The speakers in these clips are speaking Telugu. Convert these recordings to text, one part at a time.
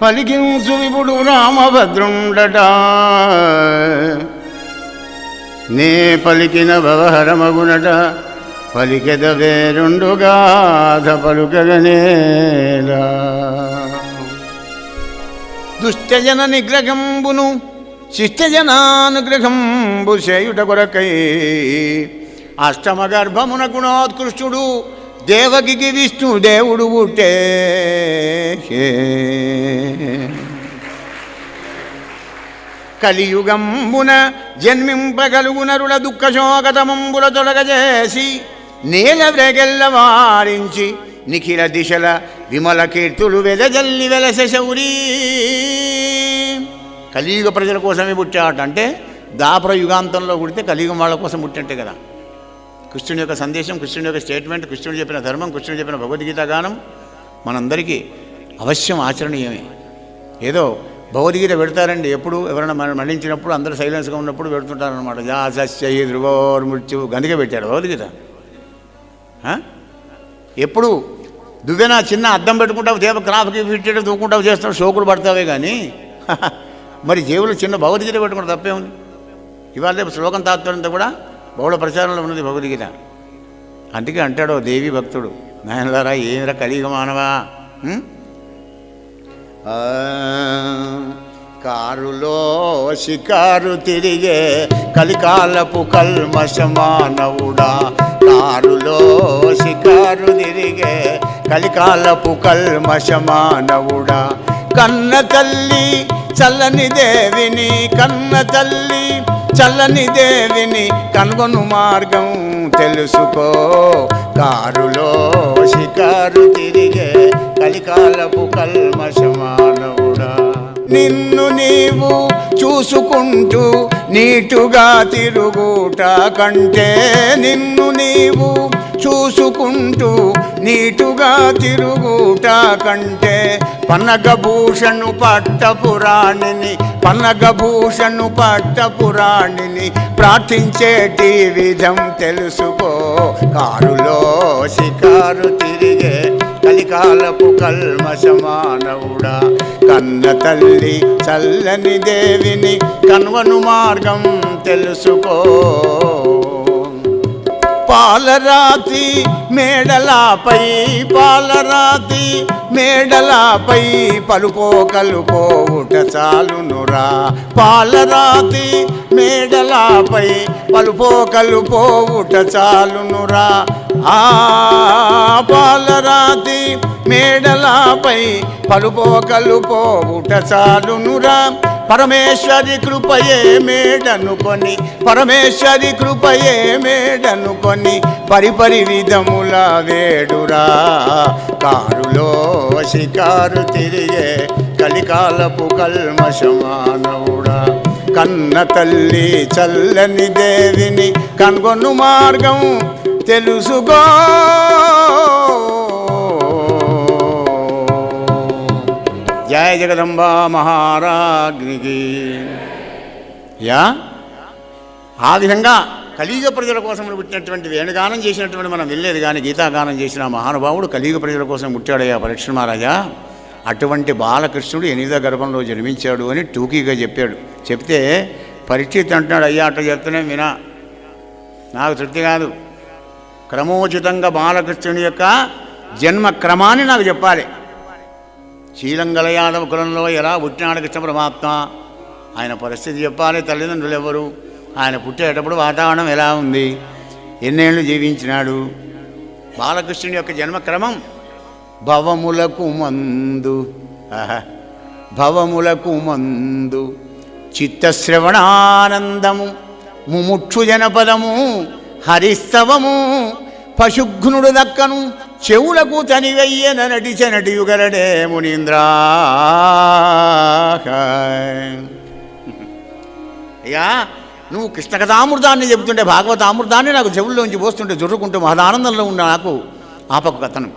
పలికించు ఇప్పుడు రామభద్రుండట. నే పలికిన భవహరమగునట పలికెద వేరుండుగాధ పలుకగనేలా దుష్టజన నిగ్రహంబును శిష్టజనానుగ్రహంబు చేయుట కొరకై అష్టమ గర్భమున గుణోత్కృష్టుడు దేవకికి విష్ణు దేవుడు పుట్టే కలియుగంబున జన్మింపగలుగునరుల దుఃఖశోకతమంబుల తొలగజేసి నేల వ్రెగెల్ల వారించి నిఖిల దిశల విమల కీర్తులు వెదజల్లి వెలస శౌరీ. కలియుగ ప్రజల కోసమే పుట్టాట అంటే దాపర యుగాంతంలో పుడితే కలియుగం వాళ్ళ కోసం పుట్టినట్టే కదా. కృష్ణుని యొక్క సందేశం కృష్ణుని యొక్క స్టేట్మెంట్ కృష్ణుడు చెప్పిన ధర్మం కృష్ణుడు చెప్పిన భగవద్గీత గానం మనందరికీ అవశ్యం ఆచరణీయమే. ఏదో భగవద్గీత పెడతారండి ఎప్పుడు ఎవరైనా మన మరణించినప్పుడు అందరూ సైలెన్స్గా ఉన్నప్పుడు పెడుతుంటారనమాట జా సస్య ధ్రువోర్ మృత్యు గందిగా పెట్టాడు భగవద్గీత. ఎప్పుడు దువ్వెన చిన్న అద్దం పెట్టుకుంటావు దేవ క్రాఫ్కి ఫిట్టెడ్ దూకుంటావు చేస్తావు షోకులు పడతావే కానీ మరి జేవులు చిన్న భగవద్గీత పెట్టుకుంటే తప్పే ఉంది ఇవాళ రేపు శ్లోకం తాత్పర్యంతో కూడా బహుళ ప్రచారంలో ఉన్నది భగవద్గీత అందుకే అంటాడు దేవి భక్తుడు నాయనలారా ఏమిరా కలిగ మానవా? ఆ, కారులో షికారు తిరిగే కలికాలపు కల్మషమానవుడా కారులో షికారు తిరిగే కలికాలపు కల్మషమానవుడా కన్న తల్లి చల్లని దేవిని కన్న తల్లి చల్లని దేవిని కనుగొను మార్గం తెలుసుకో. కారులో షికారు తిరిగే కలికాలపు కల్మషమానవుడా. నిన్ను నీవు చూసుకుంటూ నీటుగా తిరుగుట కంటే నిన్ను నీవు చూసుకుంటూ నీటుగా తిరుగుట కంటే పన్నగభూషణు పట్టపురాణిని పన్నగభూషణు పట్టపురాణిని ప్రార్థించేటి విధం తెలుసుకో. కారులో షికారు తిరిగే కలికాలపు కల్మషమానవుడా. కన్న తల్లి చల్లని దేవిని కన్వను మార్గం తెలుసుకో. పాలరాతి మేడలాపై పాలరాతి మేడలాపై పలుపో కలుపోవుట చాలునురా. పాలరాతి మేడలాపై పలుపో కలుపోవుట చాలునురా. ఆ పాలరాతి మేడలాపై పలుపో కలుపోవుట చాలునురా. పరమేశ్వరి కృపయే మేడనుకొని పరమేశ్వరి కృపయే మేడనుకొని పరిపరి విధముల వేడురా. కారులో షికారు తిరిగే కలికాలపు కల్మశమానవుడా కన్న తల్లి చల్లని దేవిని కనుగొను మార్గం తెలుసుకో. జయ జగదంబా మహారాగ్నికి యా? ఆ విధంగా కలియుగ ప్రజల కోసం పుట్టినటువంటి వేణుగానం చేసినటువంటి మనం వెళ్ళేది కానీ గీతాగానం చేసిన మహానుభావుడు కలియుగ ప్రజల కోసం పుట్టాడయ్యా పరీక్ష మహారాజా. అటువంటి బాలకృష్ణుడు ఎనిమిదో గర్భంలో జన్మించాడు అని టూకీగా చెప్పాడు. చెప్తే పరిచిత్ అంటున్నాడు అయ్యా అట్లా చెప్తూనే వినా. నాకు తృప్తి కాదు. క్రమోచితంగా బాలకృష్ణుని యొక్క జన్మ క్రమాన్ని నాకు చెప్పాలి. శ్రీలంగళయాదవ కులంలో ఎలా పుట్టినాడు కృష్ణ పరమాత్మ? ఆయన పరిస్థితి చెప్పాలి తల్లిదండ్రులు ఎవరు? ఆయన పుట్టేటప్పుడు వాతావరణం ఎలా ఉంది? ఎన్నేళ్ళు జీవించినాడు? బాలకృష్ణుని యొక్క జన్మక్రమం? భవములకు మందు. భవములకు మందు. చిత్తశ్రవణానందము ముముక్షు జనపదము హరిస్తవము పశుఘ్నుడు దక్కను చెవులకు తనివయ్యన నటిచ నటియుగలడే మునీంద్రా. అయ్యా నువ్వు కృష్ణ కథామృతాన్ని చెబుతుంటే భాగవతామృతాన్ని నాకు చెవుల్లోంచి పోస్తుంటే జుర్రుకుంటూ మహదానందంలో ఉన్న నాకు ఆపకు కథను.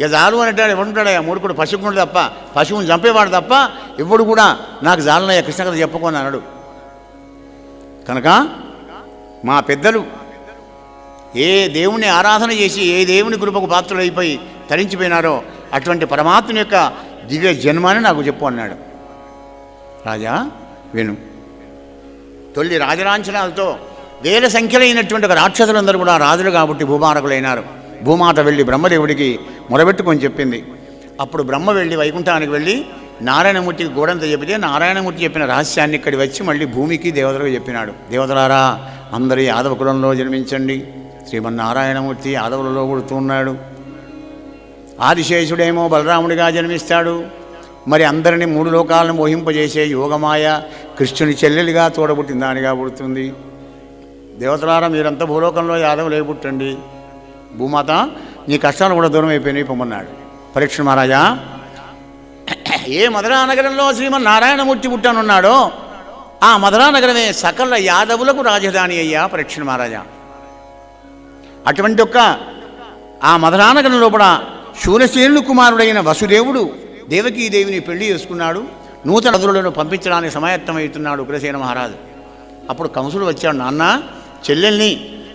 ఇక జాలు అంటాడు ఎవడుంటాడయ్యా మూడుకుడు పశువుడు తప్ప పశువుని చంపేవాడు తప్ప ఎప్పుడు కూడా నాకు జాలనయ్య కృష్ణ కథ అన్నాడు కనుక మా పెద్దలు ఏ దేవుణ్ణి ఆరాధన చేసి ఏ దేవుని కృపకు పాత్రలైపోయి తరించిపోయినారో అటువంటి పరమాత్మ యొక్క దివ్య జన్మాన్ని నాకు చెప్పు అన్నాడు. రాజా విను. తొలి రాజలాంఛనాలతో వేల సంఖ్యలైనటువంటి ఒక రాక్షసులందరూ కూడా రాజులు కాబట్టి భూమారకులైనారు. భూమాత వెళ్ళి బ్రహ్మదేవుడికి మొరబెట్టుకొని చెప్పింది. అప్పుడు బ్రహ్మ వెళ్ళి వైకుంఠానికి వెళ్ళి నారాయణమూర్తికి గోడంత చెబితే నారాయణమూర్తి చెప్పిన రహస్యాన్ని ఇక్కడి వచ్చి మళ్ళీ భూమికి దేవతలకు చెప్పినాడు. దేవతలారా అందరి యాదవ కులంలో జన్మించండి. శ్రీమన్నారాయణమూర్తి యాదవులలో కొడుతున్నాడు ఆదిశేషుడేమో బలరాముడిగా జన్మిస్తాడు. మరి అందరినీ మూడు లోకాలను మోహింపజేసే యోగమాయ కృష్ణుని చెల్లెలిగా తోడబుట్టిన దానిగా పుడుతుంది. దేవతలారా మీరంతా భూలోకంలో యాదవులే పుట్టండి. భూమాత నీ కష్టాలు కూడా దూరం అయిపోయినాయి పొమ్మన్నాడు. పరీక్ష మహారాజా ఏ మధురా నగరంలో శ్రీమన్నారాయణమూర్తి పుట్టానున్నాడో ఆ మధురా నగరమే సకల యాదవులకు రాజధాని అయ్యా పరీక్ష మహారాజా. అటువంటి యొక్క ఆ మధురానగరం లోపల శూరసేనుడు కుమారుడైన వసుదేవుడు దేవకీదేవిని పెళ్ళి చేసుకున్నాడు. నూతన నదులను పంపించడానికి సమాయత్తమవుతున్నాడు ఉగ్రసేన మహారాజు. అప్పుడు కంసుడు వచ్చాడు నాన్న చెల్లెల్ని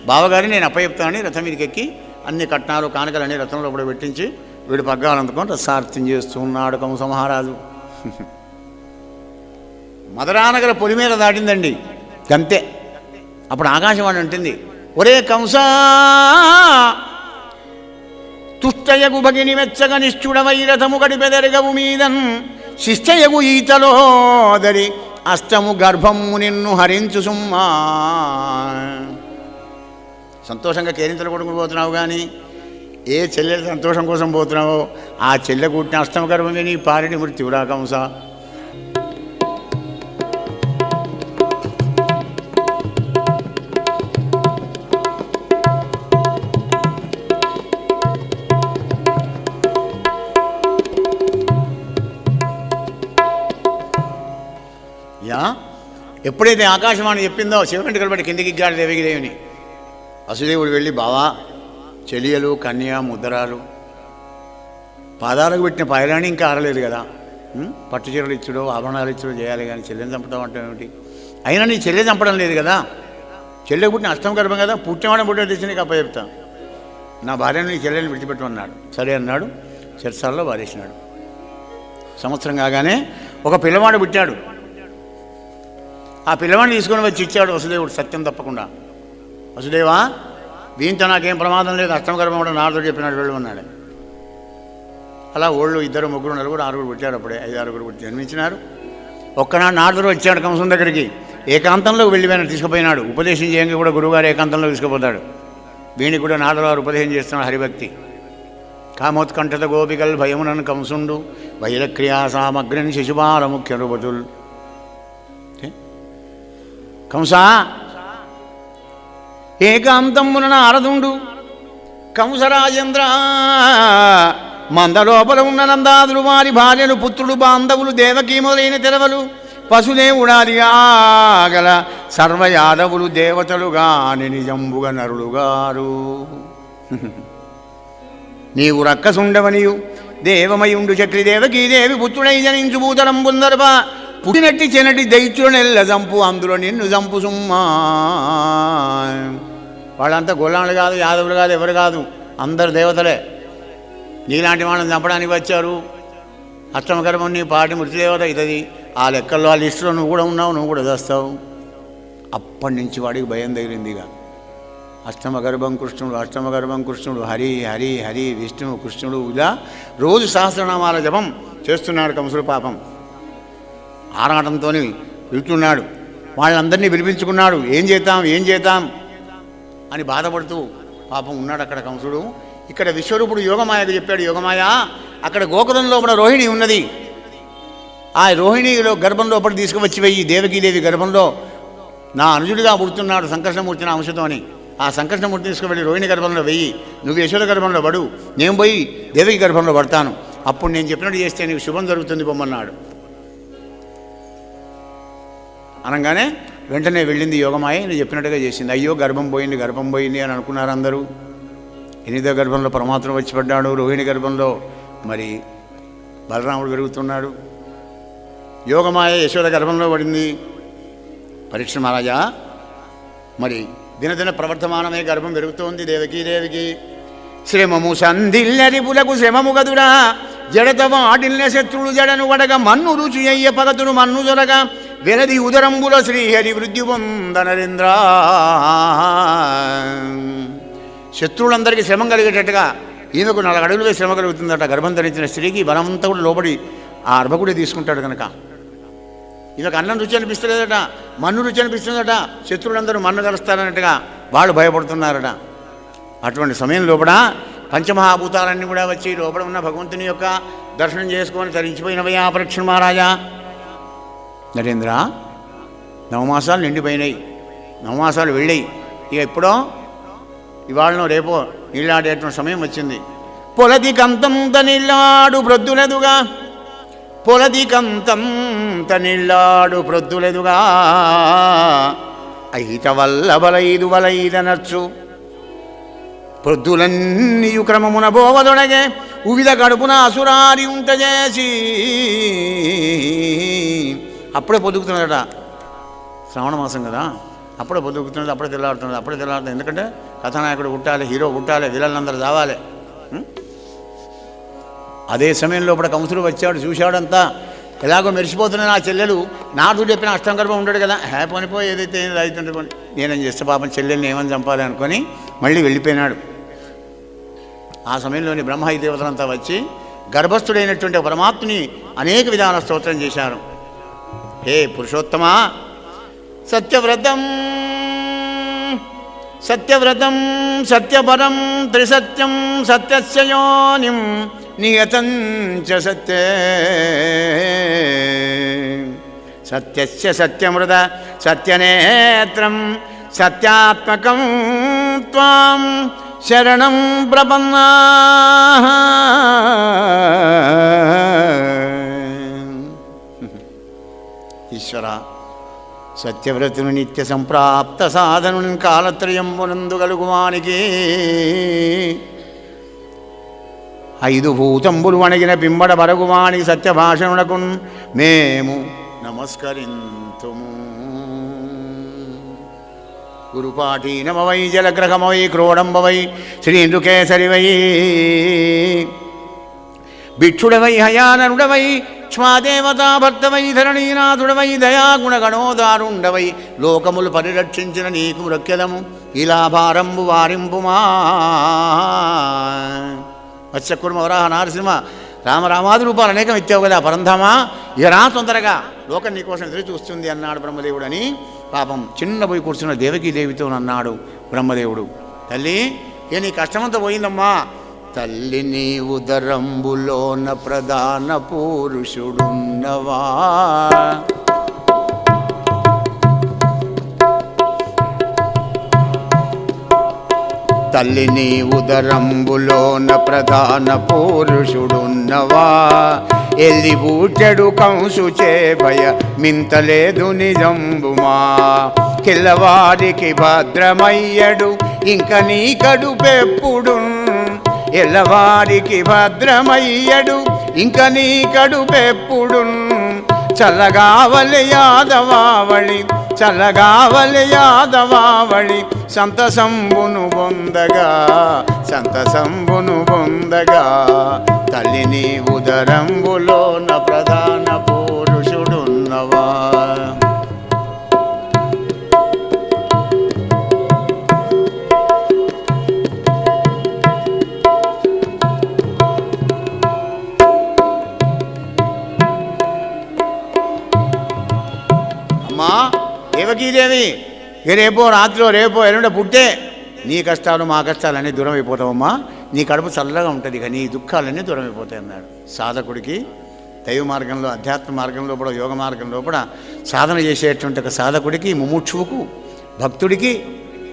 బావగారిని నేను అప్పచెప్తానని రథం మీదకి ఎక్కి అన్ని కట్నాలు కానుకలన్నీ రథంలో కూడా పెట్టించి వీడు పగ్గాలు అందుకొని రసార్థం చేస్తున్నాడు కంస మహారాజు. మధురానగర పొలి మీద దాటిందండి. గంతే. అప్పుడు ఆకాశవాణి అంటుంది ఒరే కంసా తుష్టయగు భగిని మెచ్చగ నిష్ఠుడవై రథము గడిపెదరగవు మీదన్ శిష్టయగు ఈతలోదరి అష్టము గర్భము నిన్ను హరించు సుమ్మా సంతోషంగా కేరింతలు కొడుకుపోతున్నావు కానీ ఏ చెల్లెలు సంతోషం కోసం పోతున్నావో ఆ చెల్లె కుట్టిన అష్టమ గర్భమే నీ పారిని మృత్యువురా కంస. ఎప్పుడైతే ఆకాశవాణి చెప్పిందో శివకంటి కలబడి కిందికి ఇగ్గాడు దేవిగిదేవిని. వసుదేవుడు వెళ్ళి బావా చెలియలు కన్య ముద్రాలు పాదాలకు పెట్టిన పైరాణి ఇంకా ఆరలేదు కదా. పట్టు చీరలు ఇచ్చుడు ఆభరణాలు ఇచ్చుడు చేయాలి కానీ చెల్లెని చంపుతాం అంటే ఏమిటి? అయినా నీ చెల్లె చంపడం లేదు కదా. చెల్లె పుట్టిన అష్టం గర్భం కదా పుట్టినవాడిని పుట్టిన తెచ్చి నీకు అప్ప నా భార్యను నీ చెల్లెని విడిచిపెట్టమన్నాడు సరే అన్నాడు చెరసాల్లో వారేసినాడు సంవత్సరం కాగానే ఒక పిల్లవాడు పుట్టాడు. ఆ పిల్లవాడిని తీసుకొని వచ్చి ఇచ్చాడు వసుదేవుడు సత్యం తప్పకుండా. వసుదేవా దీంతో నాకేం ప్రమాదం లేదు అష్టమ కూడా నారదుడు చెప్పినాడు వెళ్ళు ఉన్నాడు అలా ఓళ్ళు ఇద్దరు ముగ్గురు నలుగురు ఆరుగురు పుట్టారు అప్పుడే ఐదు ఆరుగురు పుట్టి జన్మించినారు. ఒక్కనాడు నారదుడు వచ్చాడు కంసం దగ్గరికి. ఏకాంతంలోకి వెళ్ళిపోయినాడు తీసుకుపోయినాడు. ఉపదేశం చేయంగా కూడా గురువుగారు ఏకాంతంలో తీసుకుపోతాడు. వీనికి కూడా నారదుడు గారు ఉపదేశం చేస్తున్నాడు హరిభక్తి. కామోత్కంఠత గోపికల్ భయమునన్ కంసుండు వైరక్రియా సామగ్రిని శిశుపాల ముఖ్య రూపతులు కంసా? ఏకాంతమున నారదుండు? కంసరాజేంద్ర మందలోపల ఉన్న నందాదులు వారి భార్యలు పుత్రులు బాంధవులు దేవకీ మొదలైన తెరవలు పశుదేవుడాదిగా ఆగల సర్వయాదవులు దేవతలుగా నిజంబుగ నరులుగారు నీవు రక్కసుండవనియు దేవమయుండు చక్రి దేవకీ దేవి పుత్రుడై జనించు భూతలం బుందరప పుట్టినట్టి చిన్నటి దైత్యుడు నెల్ల జంపు అందులో నిన్ను జంపు సుమ్మా. వాళ్ళంతా గొల్లాళ్ళు కాదు యాదవులు కాదు ఎవరు కాదు అందరు దేవతలే. నీలాంటి వాళ్ళని చంపడానికి వచ్చారు. అష్టమ నీ పాటి మృతిదేవత అవుతుంది ఆ లెక్కల్లో ఆ లిస్టులో నువ్వు కూడా ఉన్నావు నువ్వు కూడా చేస్తావు. అప్పటి నుంచి వాడికి భయం తగిలిందిగా అష్టమ గర్భం కృష్ణుడు అష్టమ గర్భం కృష్ణుడు హరి హరి హరి విష్ణువు కృష్ణుడు ఇలా రోజు సహస్రనామాల జపం చేస్తున్నాడు కంసుడు పాపం. ఆరాటంతో పిలుచున్నాడు వాళ్ళందరినీ పిలిపించుకున్నాడు. ఏం చేద్దాం? ఏం చేద్దాం? అని బాధపడుతూ పాపం ఉన్నాడు అక్కడ కంసుడు. ఇక్కడ విశ్వరూపుడు యోగమాయకు చెప్పాడు యోగమాయ అక్కడ గోకులం లోపల రోహిణి ఉన్నది. ఆ రోహిణిలో గర్భం లోపల తీసుకువచ్చి వెయ్యి. దేవకీదేవి గర్భంలో నా అనుజుడిగా పుడుతున్నాడు సంకర్షణమూర్తి నా అంశతోని ఆ సంకష్టమూర్తి తీసుకువెళ్ళి రోహిణి గర్భంలో వెయ్యి. నువ్వు యశోద గర్భంలో పడు. నేను పోయి దేవకి గర్భంలో పడతాను. అప్పుడు నేను చెప్పినట్టు చేస్తే నీకు శుభం జరుగుతుంది బొమ్మన్నాడు. అనగానే వెంటనే వెళ్ళింది యోగమాయ నేను చెప్పినట్టుగా చేసింది. అయ్యో గర్భం పోయింది గర్భం పోయింది అని అనుకున్నారు అందరూ. ఎనిమిదో గర్భంలో పరమాత్మ వచ్చి పడ్డాడు రోహిణి గర్భంలో మరి బలరాముడు పెరుగుతున్నాడు. యోగమాయ యశోద గర్భంలో పడింది. పరీక్ష మహారాజా మరి దినదిన ప్రవర్తమానమే గర్భం పెరుగుతోంది దేవకి దేవికి శ్రమము సంధిల్లరిపులకు శ్రమము గదురా జడత వాటిల్న శత్రుడు జడను వడగ మన్ను రుచి అయ్య పగతుడు మన్ను జొరగా. వెలది ఉదరంబుల శ్రీహరి వృద్ధిపొందనరేంద్ర శత్రువులందరికీ శ్రమం కలిగేటట్టుగా ఈమెకు నాలుగు అడుగులుగా శ్రమ కలుగుతుందట. గర్భం ధరించిన స్త్రీకి బలమంతా కూడా లోబడి ఆ అర్భకుడే తీసుకుంటాడు కనుక ఈమెకు అన్నం రుచి అనిపిస్తలేదట మన్ను రుచి అనిపిస్తుందట శత్రువులందరూ మన్ను కలుస్తారన్నట్టుగా వాళ్ళు భయపడుతున్నారట. అటువంటి సమయం లోపల పంచమహాభూతాలన్నీ కూడా వచ్చి లోపల ఉన్న భగవంతుని యొక్క దర్శనం చేసుకొని తరించిపోయినవయ్యా పరీక్ష మహారాజా. నరేంద్ర నవమాసాలు నిండిపోయినాయి. నవమాసాలు వెళ్ళాయి. ఇక ఎప్పుడో? ఇవాళనో రేపో నీళ్ళాడేటువంటి సమయం వచ్చింది. పొలది కంతం తనిల్లాడు ప్రొద్దులెదుగా. పొలది కంతం నీళ్ళాడు ప్రొద్దులెదుగా. అయిత వల్ల బలైదు బలైదనచ్చు ప్రొద్దులన్నీ క్రమమున బోవదొడగే. ఉవిధ గడుపున అసురారి ఉంటజేసి. అప్పుడే పొదుగుతున్నాడట శ్రావణ మాసం కదా. అప్పుడే పొదుగుతున్నాడు అప్పుడే తెల్లాడుతున్నాడు అప్పుడే తెల్లాడుతుంది ఎందుకంటే కథానాయకుడు పుట్టాలి హీరో పుట్టాలి విలన్లందరూ రావాలి. అదే సమయంలో ఇప్పుడు కంసుడు వచ్చాడు చూశాడంతా. ఎలాగో మెరిసిపోతున్నాయి నా చెల్లెలు. నాడు చెప్పిన అష్టం గర్భం ఉంటాడు కదా. హ్యాపీ అనిపోయి ఏదైతే ఏం రైతుంటే నేనేం చేస్తే పాపం చెల్లెల్ని ఏమని చంపాలి అనుకొని మళ్ళీ వెళ్ళిపోయినాడు. ఆ సమయంలోని బ్రహ్మ దేవతలంతా వచ్చి గర్భస్థుడైనటువంటి పరమాత్ముని అనేక విధాల స్తోత్రం చేశారు. ஹே புருஷோத்தமா சத்யவிரதம் சத்யவிரதம் சத்யபரம் திரிசத்தியம் சத்தியோனிம் நியதஞ்ச சத்திய சத்திய சத்தியமிருத சத்தியநேத்திரம் சத்தியாத்மகம் துவாம் சரணம் பிரபன்னா ఈశ్వర సత్యవ్రతుని నిత్య సంప్రాప్త సాధనుని కాలత్రయంబునందు కలుగువానికి. ఐదు భూతంబులు వణగిన పిమ్మడ బరగువానికి సత్యభాషణునకు మేము నమస్కరింతుము. గురుపాఠీ నమవై జలగ్రహమవై క్రోడంబవై శ్రీందుకేసరివై భిక్షుడవై హయానరుడవై ఇక్ష్మాదేవతాభక్తవై ధరణీనాథుడవై దయాగుణగణోదారుండవై లోకములు పరిరక్షించిన నీకు మృక్యదము ఇలా భారంబు వారింపుమా మత్స్యకుర్మ వరాహ నారసింహ రామరామాది రూపాలు అనేకం ఇచ్చావు కదా పరంధమా. ఇరా తొందరగా. లోకం నీకోసం ఎదురు చూస్తుంది అన్నాడు బ్రహ్మదేవుడు అని పాపం చిన్న పోయి కూర్చున్న దేవకీదేవితో అన్నాడు బ్రహ్మదేవుడు. తల్లి ఏ నీ కష్టమంతా పోయిందమ్మా. తల్లి నీ ఉదరంబులోన ప్రధాన పురుషుడున్నవా? తల్లి నీ ఉదరంబులోన ప్రధాన పురుషుడున్నవా? ఎల్లి బూటెడు కంసు భయ మింతలేదు నిజంబుమా? కిల్లవారికి భద్రమయ్యడు ఇంక నీ కడుపెప్పుడున్న ఎల్లవారికి భద్రమయ్యడు ఇంక నీ కడుపెప్పుడు చల్లగావలి యాదవావళి చల్లగావలి యాదవావళి సంతసంబును పొందగా సంతసంబును పొందగా తల్లిని ఉదరంబులోన ప్రధాన పురుషుడున్నవా దేవకీదేవి ఇక రేపో రాత్రిలో రేపో ఎల్లుండో పుట్టే నీ కష్టాలు మా కష్టాలన్నీ దూరం అయిపోతావమ్మా నీ కడుపు చల్లగా ఉంటుంది ఇక నీ దుఃఖాలన్నీ దూరం అయిపోతాయి అన్నాడు. సాధకుడికి దైవ మార్గంలో అధ్యాత్మ మార్గంలో కూడా యోగ మార్గంలో కూడా సాధన చేసేటువంటి ఒక సాధకుడికి ముముక్షువుకు భక్తుడికి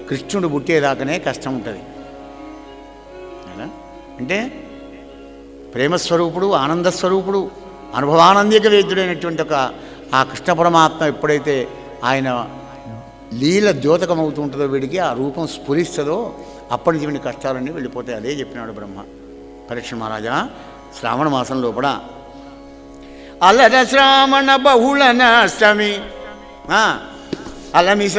కృష్ణుడు పుట్టేదాకానే కష్టం ఉంటుంది. అంటే ప్రేమస్వరూపుడు ఆనందస్వరూపుడు అనుభవానందిక వేద్యుడైనటువంటి ఒక ఆ కృష్ణ పరమాత్మ ఎప్పుడైతే ఆయన లీల ద్యోతకం అవుతుంటుందో వీడికి ఆ రూపం స్ఫురిస్తుందో అప్పటి నుంచి వీడి కష్టాలన్నీ వెళ్ళిపోతాయి. అదే చెప్పినాడు బ్రహ్మ. పరీక్ష మహారాజా శ్రావణ మాసం లోపల. అలర శ్రావణ బహుళ నష్టమి అలమి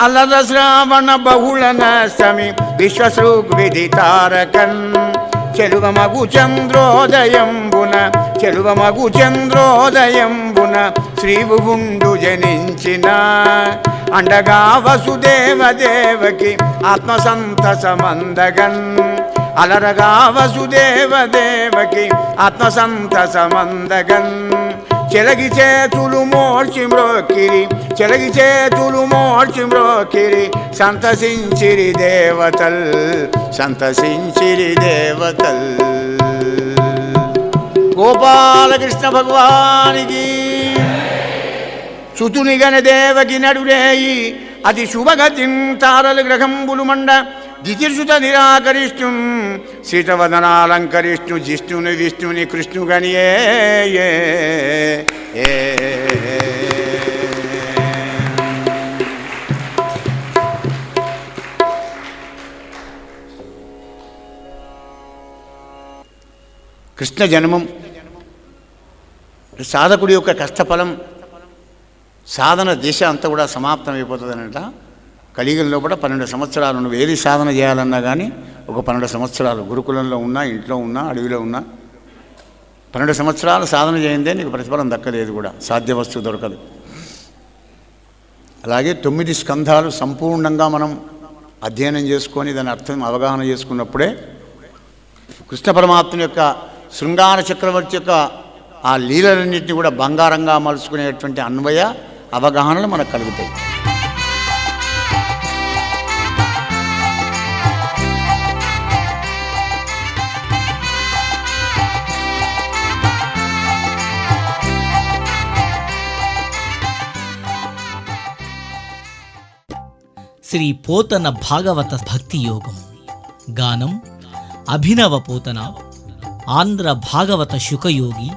అలర శ్రావణ బహుళ నష్టమి విశ్వసృగ్విధి తారకన్. చెలువమగు చంద్రోదయంబున. చంద్రోదయం చంద్రోదయంబున శ్రీవుండు జనించిన. అండగా వసుదేవ దేవకి ఆత్మసంతసమందగన్. అలరగా వసుదేవ దేవకి ఆత్మసంతసమందగన్. చెలగి చేతులు మోర్చి మ్రోకిరి చెలగి చేతులు మోర్చి మ్రోకిరి సంతసించిరి దేవతల్ సంతసించిరి దేవతల్. గోపాలకృష్ణ భగవానికి సుతునిగన దేవకి నడురేయి అతి శుభగతిం తారలు గ్రహంబులు మండ దితిర్సుత నిరాకరిష్ణు శీతవదనాలంకరిష్ణు జిష్ణుని విష్ణుని కృష్ణుగనియే ఏ, ఏ. కృష్ణ జన్మం సాధకుడి యొక్క కష్టఫలం సాధన దిశ అంతా కూడా సమాప్తం అయిపోతుందనట కలియుగంలో కూడా పన్నెండు సంవత్సరాలు నువ్వు ఏది సాధన చేయాలన్నా కానీ ఒక పన్నెండు సంవత్సరాలు గురుకులంలో ఉన్నా ఇంట్లో ఉన్నా అడవిలో ఉన్నా పన్నెండు సంవత్సరాలు సాధన చేయందే నీకు ప్రతిఫలం దక్కలేదు కూడా సాధ్య వస్తువు దొరకదు. అలాగే తొమ్మిది స్కంధాలు సంపూర్ణంగా మనం అధ్యయనం చేసుకొని దాని అర్థం అవగాహన చేసుకున్నప్పుడే కృష్ణ పరమాత్మ యొక్క శృంగార చక్రవర్తి యొక్క ఆ లీలలన్నింటినీ కూడా బంగారంగా మలుచుకునేటువంటి అన్వయ అవగాహనలు మనకు కలుగుతాయి. శ్రీ పోతన భాగవత భక్తి యోగం గానం అభినవ పోతన ఆంధ్ర భాగవత శుకయోగి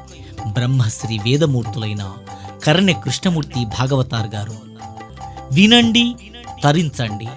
బ్రహ్మశ్రీ వేదమూర్తులైన కరణ్య కృష్ణమూర్తి భాగవతార్ గారు. వినండి తరించండి.